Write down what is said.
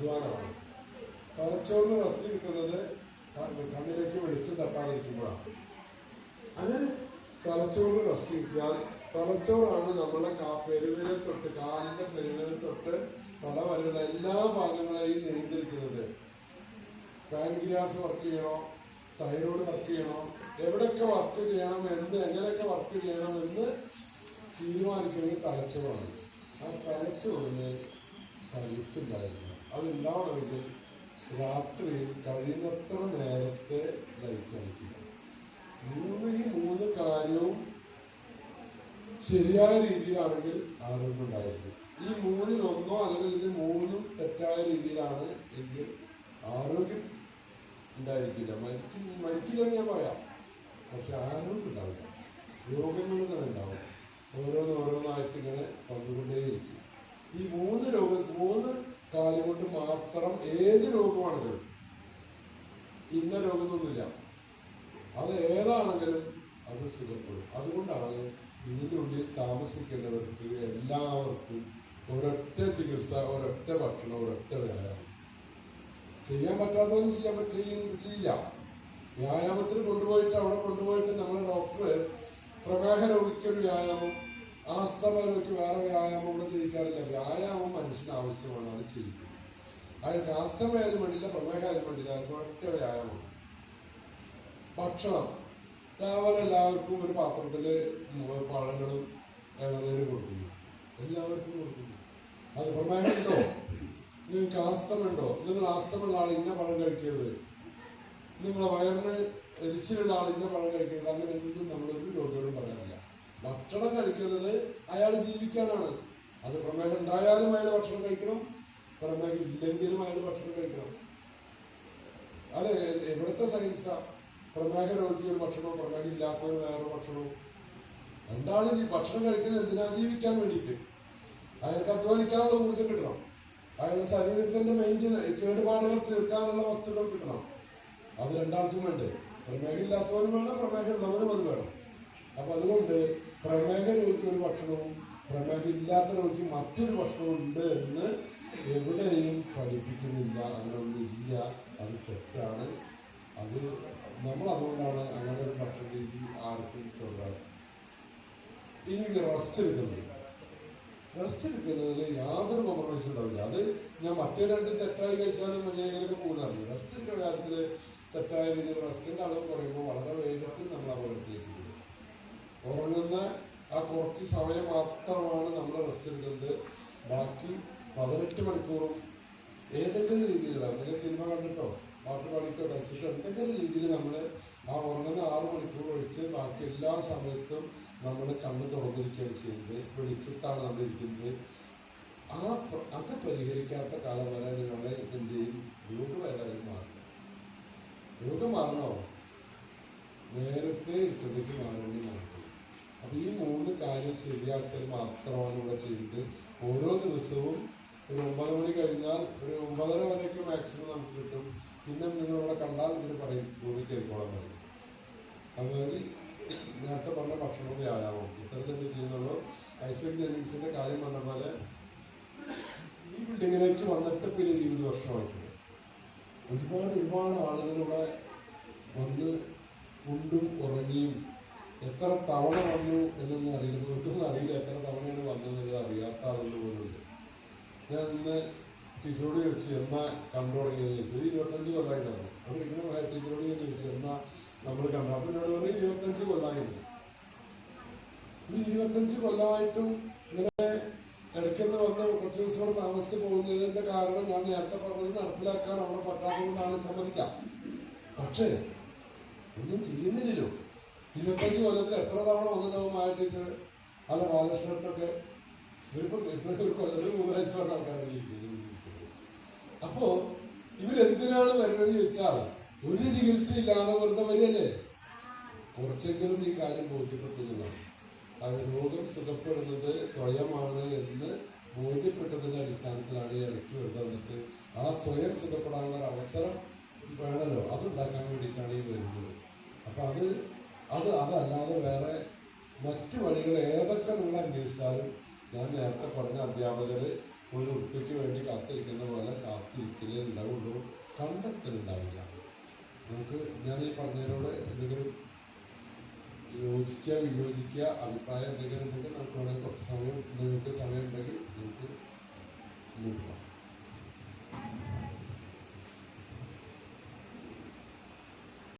അധ്വാനമാണ്. തലച്ചോറിന് റെസ്റ്റ് കിട്ടുന്നത് കണ്ണിലേക്ക് വെളിച്ചം തട്ടാതിരിക്കുമ്പോഴാണ്. അങ്ങനെ തലച്ചോറിന് റെസ്റ്റ് കിട്ടിയാൽ തലച്ചോറാണ് നമ്മുടെ കാ പെരുവിരൽ തൊട്ട് കാലിന്റെ പെരുവിരൽ തൊട്ട് തല വരെയുള്ള എല്ലാ ഭാഗങ്ങളെയും നിയന്ത്രിക്കുന്നത്. പാൻഗ്രിയാസ് വർക്ക് ചെയ്യണോ? തൈറോയ്ഡ് വർക്ക് ചെയ്യണോ? എവിടെയൊക്കെ വർക്ക് ചെയ്യണം എന്ന് എങ്ങനെയൊക്കെ വർക്ക് ചെയ്യണം എന്ന് തീരുമാനിക്കുന്നത് തലച്ചോറാണ്. ആ തലച്ചോറിന് കരുത്തുണ്ടായിരുന്നു അതുണ്ടാവണമെങ്കിൽ രാത്രി കഴിയുന്നത്ര നേരത്തെ ലൈറ്റ് അടിക്കുക മൂന്ന് ഈ മൂന്ന് കാര്യവും ശരിയായ രീതിയിലാണെങ്കിൽ ആരോഗ്യം ഉണ്ടായിരിക്കും. ഈ മൂന്നിൽ ഒന്നോ അല്ലെങ്കിൽ ഇത് മൂന്നും തെറ്റായ രീതിയിലാണ് എങ്കിൽ ആരോഗ്യം ഉണ്ടായിരിക്കില്ല. മരിച്ചു മരിക്കില്ലെന്ന് ഞാൻ പറയാം. പക്ഷെ ആരോഗ്യം ഉണ്ടാവില്ല. രോഗങ്ങൾ തന്നെ ഉണ്ടാവും. ഓരോന്ന് ഓരോന്നായിട്ട് ഇങ്ങനെ വന്നുകൊണ്ടേയിരിക്കും ഈ മൂന്ന് രോഗ മൂന്ന് കാര്യം കൊണ്ട് മാത്രം ഏത് രോഗമാണെങ്കിലും ഇന്ന രോഗമൊന്നുമില്ല. അത് ഏതാണെങ്കിലും അത് സുഖപ്പെടും. അതുകൊണ്ടാണ് ഇതിന്റെ ഉള്ളിൽ താമസിക്കേണ്ടവർക്ക് എല്ലാവർക്കും ഒരൊറ്റ ചികിത്സ ഒരൊറ്റ ഭക്ഷണം ഒരൊറ്റ വ്യായാമം. ചെയ്യാൻ പറ്റാത്തവരും ചെയ്യാൻ പറ്റും ചെയ്യ- ചെയ്യില്ല. വ്യായാമത്തിന് കൊണ്ടുപോയിട്ട് അവിടെ കൊണ്ടുപോയിട്ട് നമ്മുടെ ഡോക്ടർ പ്രമേഹ രോഗിക്ക് ഒരു വ്യായാമം ആസ്തമ രോഗിക്ക് വേറെ വ്യായാമം ഒന്നും ചെയ്യിക്കാറില്ല. വ്യായാമം മനുഷ്യന് ആവശ്യമാണ് അത് ചെയ്യിക്കുന്നത് അയാൾക്ക് ആസ്തമ ആയാലും വേണ്ടില്ല പ്രമേഹ ആയാലും വേണ്ടില്ല ഒറ്റ വ്യായാമം ഭക്ഷണം. രാവിലെ എല്ലാവർക്കും ഒരു പാത്രത്തിൽ മു- പഴങ്ങളും ഇളനീരും കൊടുക്കുന്നു. എല്ലാവർക്കും കൊടുക്കുന്നു. അത് പ്രമേഹമുണ്ടോ നിങ്ങൾക്ക് ആസ്തമുണ്ടോ നിങ്ങൾ ആസ്തമുള്ള ആൾ ഇന്ന പഴം കഴിക്കരുത്. നിങ്ങളെ വയറിന് എരിച്ചിലുള്ള ആൾ ഇന്ന പഴം കഴിക്കരുത്. അങ്ങനെ എന്തും നമ്മളൊരു രോഗിയോടും പറയാനില്ല ഭക്ഷണം കഴിക്കുന്നത് അയാൾ ജീവിക്കാനാണ്. അത് പ്രമേഹം ഉണ്ടായാലും അയാൾ ഭക്ഷണം കഴിക്കണം. ഇല്ലെങ്കിലും അയാൾ ഭക്ഷണം കഴിക്കണം. അത് എവിടുത്തെ സയൻസാ പ്രമേഹ രോഗിക്ക് ഒരു ഭക്ഷണവും പ്രമേഹം ഇല്ലാത്തവന് വേറെ ഭക്ഷണവും. എന്താണ് ഈ ഭക്ഷണം കഴിക്കുന്നത്? എന്തിനാ ജീവിക്കാൻ വേണ്ടിയിട്ട്? അയാൾക്ക് അധ്വാനിക്കാനുള്ള ഊർജം കിട്ടണം. അയാളുടെ ശരീരത്തിന്റെ മെയിന്റെ കേടുപാടുകൾ തീർക്കാനുള്ള വസ്തുക്കൾ കിട്ടണം. അത് രണ്ടാൾക്കും വേണ്ടേ? പ്രമേഹം ഇല്ലാത്തവനും വേണം പ്രമേഹം ഉള്ളവനും അത് വേണം. അപ്പൊ അതുകൊണ്ട് പ്രമേഹ രോഗിക്ക് ഒരു ഭക്ഷണവും പ്രമേഹം ഇല്ലാത്ത രോഗിക്ക് മറ്റൊരു ഭക്ഷണവും ഉണ്ട് എന്ന് എവിടെയും പഠിപ്പിക്കുന്നില്ല അങ്ങനെ ഇല്ല. അത് തെറ്റാണ്. അത് നമ്മൾ അതുകൊണ്ടാണ് അങ്ങനെ ഒരു ഭക്ഷണ രീതി ആർക്കും തുടരാറ് ഇനി റെസ്റ്റ് എടുക്കുന്നത് റെസ്റ്റ് എടുക്കുന്നതിൽ യാതൊരു കോംപ്രമൈസ് ഉണ്ടാവില്ല. അത് ഞാൻ മറ്റേ രണ്ട് തെറ്റായി കഴിച്ചാലും മര്യാദകളൊക്കെ പോകുന്നതാണ്. റെസ്റ്റിന്റെ കാര്യത്തിൽ തെറ്റായ രീതിയിൽ റെസ്റ്റിന്റെ അളവ് കുറയുമ്പോൾ വളരെ വേഗത്തിൽ നമ്മൾ അപകടത്തിലേക്ക് പോകും. ഉറങ്ങുന്ന ആ കുറച്ച് സമയം മാത്രമാണ് നമ്മൾ റെസ്റ്റ് എടുക്കുന്നത്. ബാക്കി പതിനെട്ട് മണിക്കൂറും ഏതെങ്കിലും രീതിയിലുള്ള അല്ലെങ്കിൽ സിനിമ കണ്ടിട്ടോ പാട്ട് പാടിട്ടോ കളിച്ചിട്ടോ എന്തെങ്കിലും രീതിയിൽ നമ്മൾ ആ ഉറങ്ങുന്ന ആറ് മണിക്കൂർ ഒഴിച്ച് ബാക്കി എല്ലാ സമയത്തും നമ്മൾ കണ്ണ് തുറന്നിരിക്കുകയാണ് ചെയ്യുന്നത് വെളിച്ചത്താണ് നമ്മൾ ഇരിക്കുന്നത്. ആ അത് പരിഹരിക്കാത്ത കാലം വരെ നിങ്ങളെ എന്ത് ചെയ്യും ഏതായാലും മാറില്ല രോഗം മാറണോ? നേരത്തെ ഇഷ്ടത്തേക്ക് മാറേണ്ടി നടക്കും അപ്പം ഈ മൂന്ന് കാര്യം ശരിയാക്കൽ മാത്രമാണ് ഇവിടെ ചെയ്യുന്നത് ഓരോ ദിവസവും ഒരു ഒമ്പത് മണി കഴിഞ്ഞാൽ ഒരു ഒമ്പതര വരെയൊക്കെ മാക്സിമം നമുക്ക് കിട്ടും. പിന്നെ നിങ്ങൾ ഇവിടെ കണ്ടാൽ നിങ്ങൾ പറയും ഭൂമി കേൾക്കോളാൻ പറയും അതുമാതിരി നേരത്തെ പറഞ്ഞ ഭക്ഷണവും വ്യായാമം ഇത്തരത്തിൽ ചെയ്യുന്നുള്ളൂ. ഐസക് ജെനിങ്സിന്റെ കാര്യം പറഞ്ഞ പോലെ ഈ ബിൽഡിങ്ങിലേക്ക് വന്നിട്ട് പിന്നെ ഇരുപത് വർഷമായിട്ടുണ്ട് ഒരുപാട് ഒരുപാട് ആളുകൾ ഇവിടെ വന്ന് കൊണ്ടും ഉറങ്ങിയും എത്ര തവണ വന്നു എന്നൊന്നും അറിയില്ല. ഒട്ടും അറിയില്ല എത്ര തവണയാണ് വന്നതെന്നുള്ളത് അറിയാത്ത ആളുകൾ പോലുണ്ട് ഞാൻ ഇന്ന് ടീച്ചറോട് ചോദിച്ചു എന്നാ കണ്ടു? തുടങ്ങിയത് ചോദിച്ചു. ഇരുപത്തഞ്ച് കൊല്ലമായിട്ടാണ് അപ്പോൾ ഇങ്ങനെ ടീച്ചറോട് ഞാൻ ചോദിച്ചു എന്നാ നമ്മൾ കണ്ടു? അപ്പൊ എന്നോട് പറഞ്ഞു ഇരുപത്തഞ്ച് കൊല്ലമായിരുന്നു ഈ ഇരുപത്തഞ്ച് കൊല്ലമായിട്ടും ഇങ്ങനെ ഇടയ്ക്കെന്ന് വന്ന് കുറച്ച് ദിവസം താമസിച്ച് പോകുന്നതിന്റെ കാരണം ഞാൻ നേരത്തെ പറഞ്ഞത് നടപ്പിലാക്കാൻ അവിടെ പറ്റാത്തതുകൊണ്ടാണ് സമ്മതിക്കാം പക്ഷേ ഒന്നും ചെയ്യുന്നില്ലല്ലോ. ഇരുപത്തഞ്ച് കൊല്ലത്തിൽ എത്ര തവണ വന്നതാവും മായ ടീച്ചർ അല്ല രാധാകൃഷ്ണനൊക്കെ അപ്പോ ഇവരെന്തിനാണ് വരുന്നത് ചോദിച്ചാൽ ഒരു ചികിത്സ ഇല്ലാതെ വെറുതെ വരികയല്ലേ? കുറച്ചെങ്കിലും ഈ കാര്യം ബോധ്യപ്പെട്ടതാണ് അത് രോഗം സുഖപ്പെടുന്നത് സ്വയമാണ് എന്ന് ബോധ്യപ്പെട്ടതിന്റെ അടിസ്ഥാനത്തിലാണ് ഇടയ്ക്ക് വെറുതെ വന്നിട്ട് ആ സ്വയം സുഖപ്പെടാനുള്ള അവസരം വേണമല്ലോ. അത് ഉണ്ടാക്കാൻ വേണ്ടിയിട്ടാണ് ഈ വരുന്നത്. അപ്പൊ അത് അത് അതല്ലാതെ വേറെ മറ്റു വഴികൾ ഏതൊക്കെ നിങ്ങൾ അന്വേഷിച്ചാലും ഞാൻ നേരത്തെ പറഞ്ഞ അധ്യാപകര് ഒരു ഉറുപ്പിക്ക് വേണ്ടി കാത്തിരിക്കുന്ന പോലെ കാത്തിരിക്കലേ ഉണ്ടാവുള്ളൂ. കണ്ടെത്തലുണ്ടാവില്ല. നമുക്ക് ഞാൻ ഈ പറഞ്ഞതിനോട് എന്തെങ്കിലും യോജിക്കുക വിയോജിക്കുക അഭിപ്രായം എന്തെങ്കിലും ഉണ്ടെങ്കിൽ നമുക്ക് വേണമെങ്കിൽ കുറച്ച് സമയം നിങ്ങൾക്ക് സമയം ഉണ്ടെങ്കിൽ നമുക്ക് നോക്കാം